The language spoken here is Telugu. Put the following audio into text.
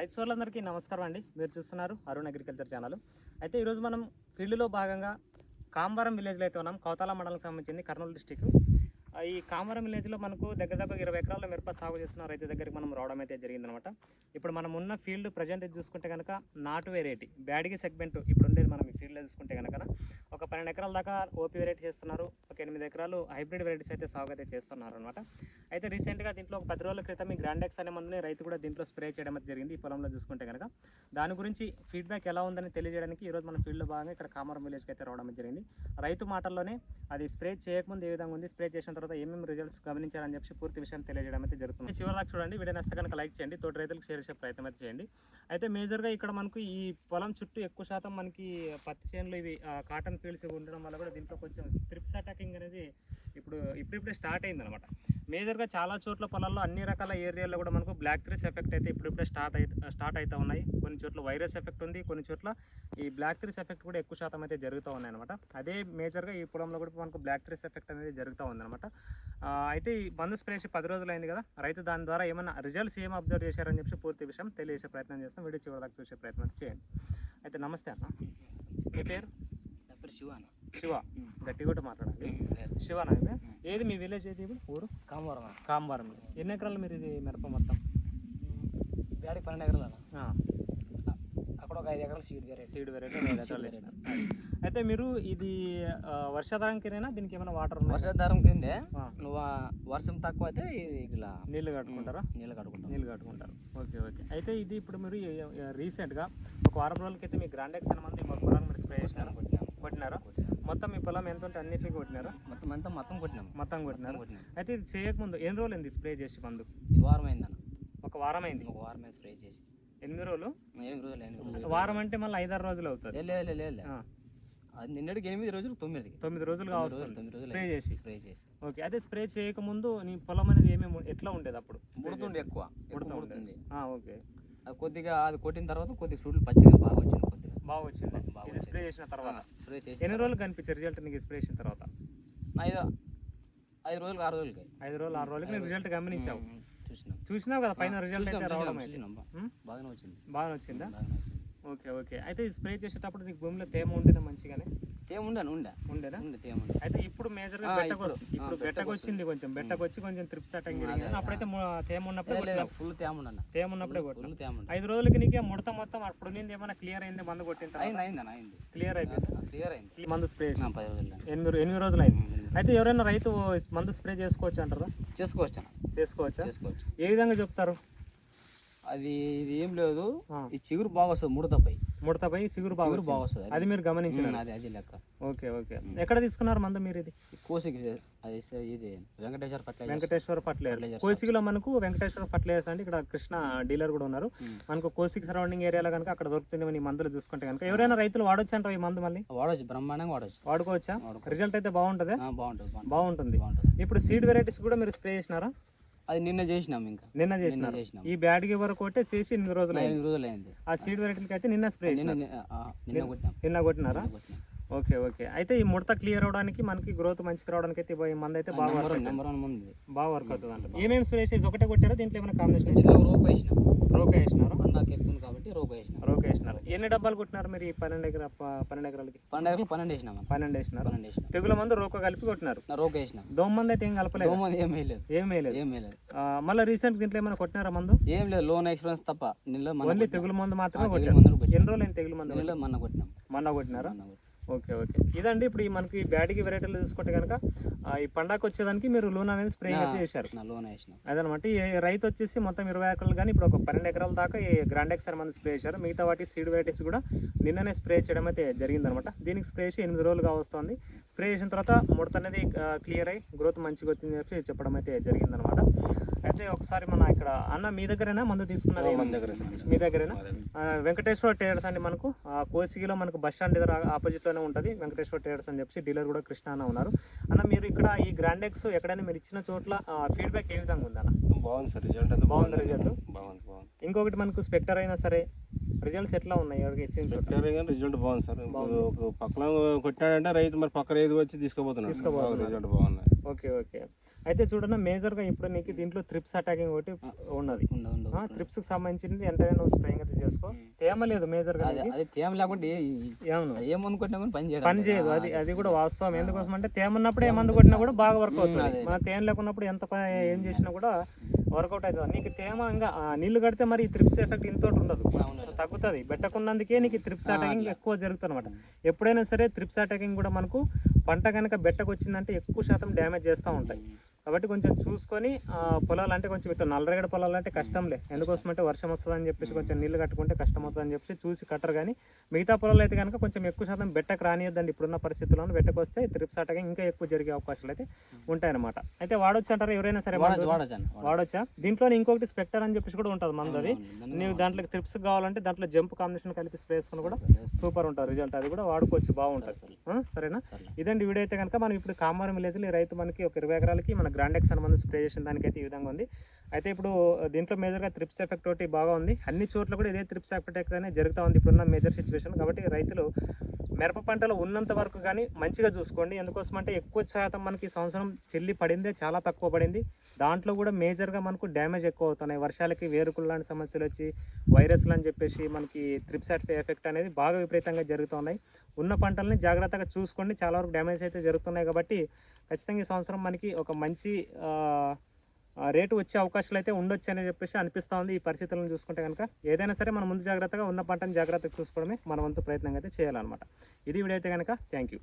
రైతు సోర్లందరికీ నమస్కారం అండి. మీరు చూస్తున్నారు అరుణ్ అగ్రికల్చర్ ఛానల్. అయితే ఈరోజు మనం ఫీల్డ్లో భాగంగా కాంబారం విలేజ్లో అయితే ఉన్నాం. కౌతాల మండలం సంబంధించింది కర్నూలు డిస్టిక్ ఈ కామరం విలేజ్లో మనకు దగ్గర దగ్గర ఇరవై ఎకరాల మిరప సాగు చేస్తున్న రైతు దగ్గరికి మనం రావడం అయితే జరిగిందనమాట. ఇప్పుడు మనం ఉన్న ఫీల్డ్ ప్రజెంట్ చూసుకుంటే కనుక నాటు వెరైటీ బ్యాడిగి సెగ్మెంట్ ఇప్పుడు ఉండేది మనం ఈ ఫీల్డ్లో చూసుకుంటే కనుక ఒక పన్నెండు ఎకరాల దాకా ఓపీ వెరైటీ చేస్తున్నారు ఒక ఎనిమిది ఎకరాలు హైబ్రిడ్ వెరైటీస్ అయితే సాగు అయితే చేస్తున్నారు అనమాట అయితే రీసెంట్గా దీంట్లో ఒక పది రోజుల క్రితం ఈ గ్రాండెక్స్ అనే మందుని రైతు కూడా దీంట్లో స్ప్రే చేయడం అయితే జరిగింది ఈ పొలంలో చూసుకుంటే కనుక దాని గురించి ఫీడ్బ్యాక్ ఎలా ఉందని తెలియజేయడానికి ఈరోజు మన ఫీల్డ్లో భాగంగా ఇక్కడ కామరం విలేజ్కి అయితే రావడం జరిగింది. రైతు మాటల్లోనే అది స్ప్రే చేయకముందు ఏ విధంగా ఉంది స్ప్రే చేసిన తర్వాత ఏమేమి రిజల్ట్స్ గమనించాలని చెప్పి పూర్తి విషయం తెలియజేయడం అయితే జరుగుతుంది. చివరి చూడండి వీడియో నస్తే కనుక లైక్ చేయండి తోటి రైతులకు షేర్ చేసే ప్రయత్నం అయితే చేయండి. అయితే మేజర్గా ఇక్కడ మనకు ఈ పొలం చుట్టూ ఎక్కువ శాతం మనకి పత్తి చేనులు ఇవి కాటన్ ఫీల్డ్స్ ఇవి ఉండడం వల్ల కూడా దీంట్లో కొంచెం త్రిప్స్ అటాకింగ్ అనేది ఇప్పుడు ఇప్పుడిప్పుడే స్టార్ట్ అయింది అనమాట మేజర్గా చాలా చోట్ల పొలాల్లో అన్ని రకాల ఏరియాల్లో కూడా మనకు బ్లాక్ ట్రీస్ ఎఫెక్ట్ అయితే ఇప్పుడిప్పుడే స్టార్ట్ అయి స్టార్ట్ అవుతూ ఉన్నాయి. కొన్ని చోట్ల వైరస్ ఎఫెక్ట్ ఉంది కొన్ని చోట్ల ఈ బ్లాక్ ట్రీస్ ఎఫెక్ట్ కూడా ఎక్కువ శాతం అయితే జరుగుతూ ఉన్నాయి అనమాట అదే మేజర్గా ఈ పొలంలో కూడా మనకు బ్లాక్ ట్రీస్ ఎఫెక్ట్ అనేది జరుగుతూ ఉందనమాట అయితే ఈ మందు స్ప్రే చేసి పది రోజులు అయింది కదా రైతు దాని ద్వారా ఏమైనా రిజల్ట్స్ ఏం అబ్జర్వ్ చేశారని చెప్పి పూర్తి విషయం తెలియజేసే ప్రయత్నం చేస్తాం. వీడియో చివరి దాకా చూసే ప్రయత్నం చేయండి. అయితే నమస్తే అన్న. మీ పేరు? శివ అన్న. శివ. గట్టి కూడా మాట్లాడాలి. శివ నా ఇది? ఏది మీ విలేజ్ ఏది ఇప్పుడు ఊరు? కామవరం కాంబారం. ఎన్ని ఎకరాలు మీరు ఇది మిరప మొత్తం? బ్యాడీ పన్నెండు ఎకరాలు ఒక ఐదు ఎకరాలు సీడ్ వేరే సీడ్ వెరైటీ ఐదు ఎకరాలు వేసినారు. అయితే మీరు ఇది ఆ, వర్షాధారంకినేనా? దీనికి ఏమైనా వాటర్ వర్షాధారం కిందే. నువ్వు వర్షం తక్కువ అయితే ఇలా నీళ్ళు కట్టుకుంటారా? నీళ్ళు కట్టుకుంటాం. నీళ్ళు కట్టుకుంటారు. Okay okay. అయితే ఇది ఇప్పుడు మీరు రీసెంట్గా ఒక వారం రోజులకి అయితే మీ గ్రాండెక్స్ అనే మంది ఒక పొలాన్ని మీరు స్ప్రే చేసినారు. కొట్టినాం కొట్టినారా? మొత్తం మీ పొలం ఎంత ఉంటే అన్నిటికీ కొట్టినారా? మొత్తం అంతా మొత్తం కొట్టినాం. మొత్తం కొట్టినారు? కొట్టినాం. అయితే ఇది చేయకముందు ఎన్ని రోజులు స్ప్రే చేసి మందు? ఈ వారం అయిందన్న ఒక వారం అయింది ఒక వారం స్ప్రే చేసి. ఎనిమిది రోజులు? ఎనిమిది రోజులు ఎనిమిది రోజులు. వారం అంటే మళ్ళీ ఐదారు రోజులు అవుతుంది అది నిన్నటికి ఎనిమిది రోజులు తొమ్మిది తొమ్మిది రోజులు రోజులు స్ప్రే చేసి. స్ప్రే చేసి. ఓకే అదే స్ప్రే చేయకముందు నీ పొలం అనేది ఏమేమి ఎట్లా ఉండేది అప్పుడు? ముడుతుండే ఎక్కువ ఎక్కువ ముడుతూ ముడుతుంది. ఓకే. అది కొద్దిగా అది కొట్టిన తర్వాత కొద్దిగా సూట్లు పచ్చిగా బాగా వచ్చింది కొద్దిగా. బాగా వచ్చింది. బాగా స్ప్రే చేసిన తర్వాత. స్ప్రే చేసి ఎన్ని రోజులు కనిపించే రిజల్ట్ నీకు స్ప్రే చేసిన తర్వాత? ఐదు ఐదు రోజులకి ఆరు రోజులకి. ఐదు రోజులు ఆరు రోజులకి నేను రిజల్ట్ గమనించావు. చూసినావు కదా పైన రిజల్ట్ అయితే రావడం? బాగానే వచ్చింది. బాగా వచ్చిందా? బాగానే వచ్చింది. Okay okay. అయితే ఈ స్ప్రే చేసేటప్పుడు నీకు భూమిలో తేమ ఉండేదా మంచిగానే? తేమ ఉండే. ఉండే ఉండేదా ఉండే తేమ అయితే ఇప్పుడు మేజర్ బెట్టకు ఇప్పుడు, వస్తుంది. ఆ, ఇప్పుడు బెట్టకు బెట్టకు వచ్చింది కొంచెం. బెట్టకు వచ్చి కొంచెం త్రిప్స్ అటంగ్ అదే, అప్పుడైతే తేమ ఉన్నప్పుడే ఫుల్ తేమ ఉండే తేమ ఉన్నప్పుడే కొట్టినావు ఫుల్ తేమ ఐదు రోజులకి నీకే ముడత మొత్తం అప్పుడు నింది ఏమైనా క్లియర్ అయింది మందు కొట్టిన అయింది అయింది. అయింది క్లియర్ అయిపోయింది. క్లియర్ అయింది. మందు స్ప్రే చేసి నా పది రోజులు ఎనిమిది ఎనిమిది రోజులు అయింది? అయితే ఎవరైనా రైతు మందు స్ప్రే చేసుకోవచ్చు అంటారా? చేసుకోవచ్చు అన్న చేసుకోవచ్చా? చేసుకోవచ్చు. ఏ విధంగా చెప్తారు? అది ఇది ఏం లేదు. ఈ చిగురు బాగా వస్తుంది ముడతపై. ముడతపై చిగురు బాగా చిగురు బాగా వచ్చింది. వస్తుంది అది. మీరు గమనించిన అది అది లెక్క. Okay okay. ఎక్కడ తీసుకున్నారు మందు మీరు ఇది? కోసికి అది ఇది వెంకటేశ్వర పట్ల వెంకటేశ్వర Fertilizers. కోసిగిలో మనకు వెంకటేశ్వర ఫర్టిలైజర్స్ అంటే ఇక్కడ కృష్ణ డీలర్ కూడా ఉన్నారు. మనకు కోసికి సరౌండింగ్ ఏరియాలో కనుక అక్కడ దొరుకుతుంది ఈ మందులు చూసుకుంటే కనుక. ఎవరైనా రైతులు వాడొచ్చు అంటారు ఈ మందు మళ్ళీ? వాడవచ్చు బ్రహ్మాండంగా వాడవచ్చు వాడుకోవచ్చా? వాడుకో రిజల్ట్ అయితే బాగుంటుంది. బాగుంటుంది. బాగుంటుంది. ఇప్పుడు సీడ్ వెరైటీస్ కూడా మీరు స్ప్రే చేసినారా? అది నిన్న చేసినాం ఇంకా. నిన్న చేసినాం. ఈ బ్యాడ్కి వరకు కొట్టే చేసి ఎనిమిది రోజులు అయింది. ఎనిమిది రోజులు అయింది ఆ సీడ్ వెరైటీలకి అయితే నిన్న స్ప్రే నిన్న నిన్న కొట్టినాం. నిన్న కొట్టినారా? కొట్టినాం. Okay okay. అయితే ఈ ముడత క్లియర్ అవడానికి మనకి గ్రోత్ మంచిగా రావడానికి అయితే ఈ మంది అయితే బాగా number work one number one ముందు. బాగా వర్క్ అవుతుంది అంట. ఏమేమి స్ప్రే చేసి ఒకటే కొట్టారా? దీంట్లో ఏమైనా కాంబినేషన్ దీంట్లో రోప్ వేసినాం. రోక వేసినారా? పండాకి వేసినాం రోక వేసినారు ఎన్ని డబ్బాలు కొట్టినారు మీరు ఈ పన్నెండు ఎకరా పన్నెండు ఎకరాలకి? పండగలు పన్నెండు వేసినాం. పన్నెండు వేసినారు? పన్నెండు వేసినాం. తెగుల మందు రోక కలిపి కొట్టినారు. రోప్ వేసినాం దోమ మంది అయితే ఏం కలపలేదు? దోమ ఏం వేయలేదు ఏం వేయలేదు ఏం వేయలేదు మళ్ళీ రీసెంట్ దీంట్లో ఏమైనా కొట్టినారా మందు? ఏం లేదు. లోన్ ఎక్స్పీరియన్స్ తప్ప. నిన్న ఓన్లీ తెగులు మందు మాత్రమే తెగులు కొట్టారు. ఎన్ని రోజులు తెగులు మందు నిన్న మన కొట్టినాం. మొన్న కొట్టినారా? మొన్న కొట్టినాం. Okay okay. ఇదండి ఇప్పుడు ఈ మనకి బ్యాటికి వెరైటీలు చూసుకుంటే కనుక ఈ పండగ వచ్చేదానికి మీరు లూన్ అనేది స్ప్రే అయితే చేశారు. లోన్ వేసినాం. అదనమాట. ఈ రైతు వచ్చేసి మొత్తం ఇరవై ఎకరాలు కానీ ఇప్పుడు ఒక పన్నెండు ఎకరాల దాకా ఈ గ్రాండ్ ఎక్సర్ మంది స్ప్రే చేశారు. మిగతా వాటి సీడ్ వెరైటీస్ కూడా నిన్ననే స్ప్రే చేయడం అయితే జరిగిందనమాట. దీనికి స్ప్రే చేసి ఎనిమిది రోజులుగా వస్తుంది. స్ప్రే చేసిన తర్వాత ముడత అనేది క్లియర్ అయ్యి గ్రోత్ మంచిగా వచ్చింది చెప్పి చెప్పడం అయితే జరిగిందనమాట. అయితే ఒకసారి మన ఇక్కడ అన్న మీ దగ్గరేనా? మందు తీసుకున్నది మీ దగ్గరేనా? వెంకటేశ్వర టేడర్స్ అండి మనకు. కోసిగిలో మనకు బస్ స్టాండ్ దగ్గర ఆపోజిట్లోనే ఉంటుంది. వెంకటేశ్వర టేడర్స్ అని చెప్పి డీలర్ కూడా కృష్ణ అన్న ఉన్నారు. అన్న మీరు ఇక్కడ ఈ గ్రాండెక్స్ ఎక్కడైనా మీరు ఇచ్చిన చోట్ల ఫీడ్బ్యాక్ ఏ విధంగా ఉందన్న బాగుంది సార్ రిజల్ట్ బాగుంది రిజల్ట్ బాగుంది బాగుంది. ఇంకొకటి మనకు స్పెక్టర్ అయినా సరే రిజల్ట్స్ ఎట్లా ఉన్నాయి? ఎవరికి ఇచ్చిన రిజల్ట్ బాగుంది సార్. పక్కన కొట్టాడంటే రైతు మరి పక్క రైతు వచ్చి తీసుకోబోతున్నాడు. రిజల్ట్ బాగుంది. Okay okay. అయితే చూడన్న మేజర్గా ఇప్పుడు నీకు దీంట్లో త్రిప్స్ అటాకింగ్ ఒకటి ఉన్నది. ఉండవు ఉండవు త్రిప్స్కి సంబంధించింది ఎంతైనా నువ్వు స్ప్రేయింగ్ అయితే చేసుకో. తేమ లేదు మేజర్గా అదే అది తేమ లేకుంటే ఏ- ఏమను ఏ మందు కొట్టినా కూడా పని చేయడం పని. చేయదు. అది అది కూడా వాస్తవం. ఎందుకోసం అంటే తేమ ఉన్నప్పుడు ఏ మందు కొట్టినా కూడా బాగా వర్క్ అవుతుంది. మన తేమ లేకున్నప్పుడు ఎంత ఏం చేసినా కూడా వర్కౌట్ అవుతుంది. నీకు తేమ ఇంకా నీళ్ళు కడితే మరి ఈ త్రిప్స్ ఎఫెక్ట్ ఇంతోటి ఉండదు. తగ్గుతుంది. బెట్టకున్నందుకే నీకు త్రిప్స్ అటాకింగ్ ఎక్కువ జరుగుతుంది అనమాట ఎప్పుడైనా సరే త్రిప్స్ అటాకింగ్ కూడా మనకు పంట కనుక బెట్టకు వచ్చిందంటే ఎక్కువ శాతం డ్యామేజ్ చేస్తూ ఉంటాయి. కాబట్టి కొంచెం చూసుకొని పొలాలు అంటే కొంచెం ఇట్లా నల్లరేగడి పొలాలు అంటే కష్టంలే. ఎందుకోసం అంటే వర్షం వస్తుందని చెప్పేసి కొంచెం నీళ్ళు కట్టుకుంటే కష్టం అవుతుందని చెప్పేసి చూసి కట్టరు కానీ మిగతా పొలాలు అయితే కనుక కొంచెం ఎక్కువ శాతం బెట్టకు రానియద్దండి. ఇప్పుడున్న పరిస్థితుల్లో బెట్టకు వస్తే త్రిప్స్ అటాకింగ్ ఇంకా ఎక్కువ జరిగే అవకాశాలు అయితే ఉంటాయన్నమాట. అయితే వాడొచ్చు అంటారా? ఎవరైనా సరే వాడచ్చు దీంట్లో ఇంకొకటి స్పెక్టర్ అని చెప్పేసి కూడా ఉంటుంది మంది అది అవును. నీవు దాంట్లో త్రిప్స్ కావాలంటే దాంట్లో జంప్ కాంబినేషన్ కలిపి స్ప్రే చేసుకుని కూడా సూపర్ ఉంటుంది రిజల్ట్. అది కూడా వాడుకోవచ్చు బాగుంటుంది. సరేనా? సరే. ఇదండి వీడియో అయితే కనుక మనం ఇప్పుడు కామారం విలేజ్లో రైతు మనకి ఒక ఇరవై ఎకరాలకి మన గ్రాండెక్స్ అని మంది స్ప్రే చేసిన దానికైతే ఈ విధంగా ఉంది. అయితే ఇప్పుడు దీంట్లో మేజర్గా త్రిప్స్ ఎఫెక్ట్ ఒకటి బాగా ఉంది. అన్ని చోట్ల కూడా ఇదే త్రిప్స్ ఎఫెక్ట్ అనేది జరుగుతూ ఉంది ఇప్పుడున్న మేజర్ సిచ్యువేషన్ కాబట్టి రైతులు మిరప పంటలో ఉన్నంత వరకు కానీ మంచిగా చూసుకోండి. ఎందుకోసం అంటే ఎక్కువ శాతం మనకి సంవత్సరం చెల్లి పడిందే చాలా తక్కువ పడింది. దాంట్లో కూడా మేజర్గా మనకు డ్యామేజ్ ఎక్కువ అవుతున్నాయి. వర్షాలకి వేరుకులు లాంటి సమస్యలు వచ్చి వైరస్లు అని చెప్పేసి మనకి త్రిప్స్ ఎఫెక్ట్ అనేది బాగా విపరీతంగా జరుగుతున్నాయి. ఉన్న పంటల్ని జాగ్రత్తగా చూసుకోండి. చాలా వరకు డ్యామేజ్ అయితే జరుగుతున్నాయి కాబట్టి ఖచ్చితంగా ఈ సంవత్సరం మనకి ఒక మంచి రేటు వచ్చే అవకాశాలు అయితే ఉండొచ్చు అని చెప్పేసి అనిపిస్తూ ఉంది ఈ పరిస్థితులను చూసుకుంటే కనుక. ఏదైనా సరే మనం ముందు జాగ్రత్తగా ఉన్న పంటను జాగ్రత్తగా చూసుకోవడమే మన వంతు ప్రయత్నంగా అయితే చేయాలన్నమాట. ఇది వీడియో అయితే కనుక. Thank you.